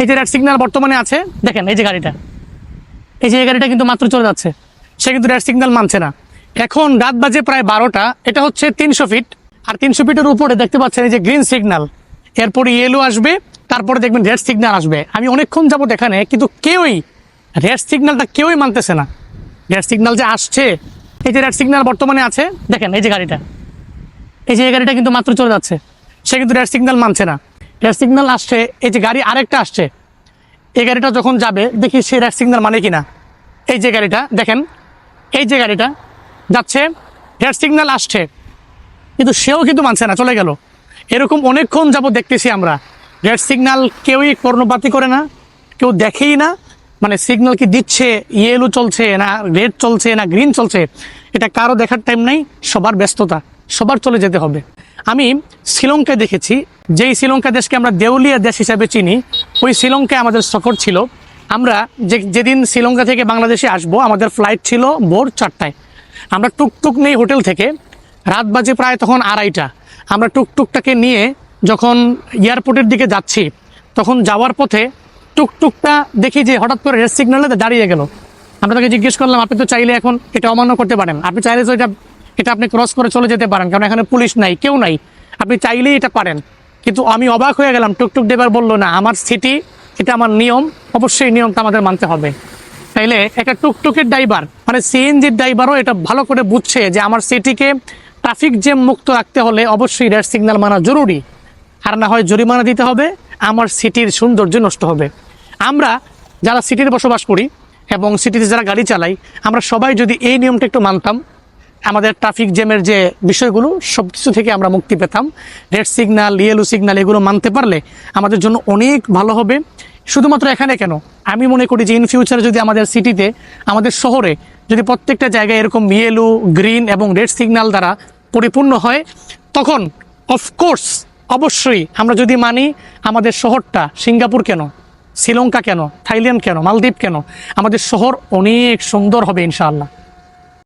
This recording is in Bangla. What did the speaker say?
এই যে রেড সিগন্যাল বর্তমানে আছে, দেখেন এই যে গাড়িটা। এই যে গাড়িটা কিন্তু মাত্র চলে যাচ্ছে। সে কিন্তু রেড সিগন্যাল মানছে না। এখন রাত বাজে প্রায় বারোটা, এটা হচ্ছে তিনশো ফিট আর তিনশো ফিটের উপরে দেখতে পাচ্ছেন এই যে গ্রিন সিগন্যাল এরপরে ইয়েলো আসবে, তারপরে দেখবেন রেড সিগন্যাল আসবে। আমি অনেকক্ষণ যাব এখানে, কিন্তু কেউই রেড সিগন্যালটা কেউই মানতেছে না। রেড সিগন্যাল যে আসছে, এই যে রেড সিগন্যাল বর্তমানে আছে, দেখেন এই যে গাড়িটা। এই যে গাড়িটা কিন্তু মাত্র চলে যাচ্ছে। সে কিন্তু রেড সিগন্যাল মানছে না। রেড সিগন্যাল আসছে, এই যে গাড়ি আরেকটা আসছে। এই গাড়িটা যখন যাবে, দেখি সে রেড সিগন্যাল মানে কিনা। এই যে গাড়িটা, দেখেন, এই যে গাড়িটা যাচ্ছে রেড সিগন্যাল আসছে। কিন্তু সেও কিন্তু মানছে না, চলে গেল। এরকম অনেকক্ষণ যাব দেখতেছি আমরা। রেড সিগন্যাল কেউই কর্ণপাতি করে না, কেউ দেখেই না। মানে সিগন্যাল কি দিচ্ছে ইয়েলো চলছে না রেড চলছে না গ্রিন চলছে, এটা কারও দেখার টাইম নেই, সবার ব্যস্ততা, সবার চলে যেতে হবে। আমি শ্রীলঙ্কায় দেখেছি। যেই শ্রীলঙ্কা দেশকে আমরা দেউলিয়া দেশ হিসাবে চিনি, ওই শ্রীলঙ্কায় আমাদের সফর ছিল। আমরা যে, যেদিন শ্রীলঙ্কা থেকে বাংলাদেশে আসব, আমাদের ফ্লাইট ছিল ভোর চারটায়। আমরা টুকটুক নেই হোটেল থেকে, রাত বাজে প্রায় তখন আড়াইটা। আমরা টুকটুকটাকে নিয়ে যখন এয়ারপোর্টের দিকে যাচ্ছি, তখন যাওয়ার পথে টুকটুকটা দেখি যে হঠাৎ করে রেড সিগন্যালে দাঁড়িয়ে গেল। আমরা তাকে জিজ্ঞেস করলাম, আপনি তো চাইলে এখন এটা অমান্য করতে পারেন। আপনি চাইলে তো এটা এটা আপনি ক্রস করে চলে যেতে পারেন, কারণ এখানে পুলিশ নাই, কেউ নাই। আপনি চাইলেই এটা পারেন। কিন্তু আমি অবাক হয়ে গেলাম, টুকটুক ড্রাইভার বলল, না, আমার সিটি এটা আমার নিয়ম, অবশ্যই নিয়মটা আমাদের মানতে হবে। তাইলে একটা টুকটুকের ড্রাইভার মানে সিএনজির ড্রাইভারও এটা ভালো করে বুঝছে যে আমার সিটিকে ট্রাফিক জ্যাম মুক্ত রাখতে হলে অবশ্যই রেড সিগন্যাল মানা জরুরি। আর না হয় জরিমানা দিতে হবে, আমার সিটির সৌন্দর্য নষ্ট হবে। আমরা যারা সিটিতে বসবাস করি এবং সিটিতে যারা গাড়ি চালাই, আমরা সবাই যদি এই নিয়মটা একটু মানতাম আমাদের ট্রাফিক জ্যামের যে বিষয়গুলো সব কিছু থেকে আমরা মুক্তি পেতাম। রেড সিগনাল ইয়েলো সিগনাল এগুলো মানতে পারলে আমাদের জন্য অনেক ভালো হবে। শুধুমাত্র এখানে কেন? আমি মনে করি যে ইন ফিউচারে যদি আমাদের সিটিতে আমাদের শহরে যদি প্রত্যেকটা জায়গায় এরকম ইয়েলো গ্রিন এবং রেড সিগনাল দ্বারা পরিপূর্ণ হয়, তখন অফকোর্স অবশ্যই আমরা যদি মানি আমাদের শহরটা সিঙ্গাপুর কেন? শ্রীলঙ্কা কেন? থাইল্যান্ড কেন? মালদ্বীপ কেন? আমাদের শহর অনেক সুন্দর হবে ইনশাআল্লাহ।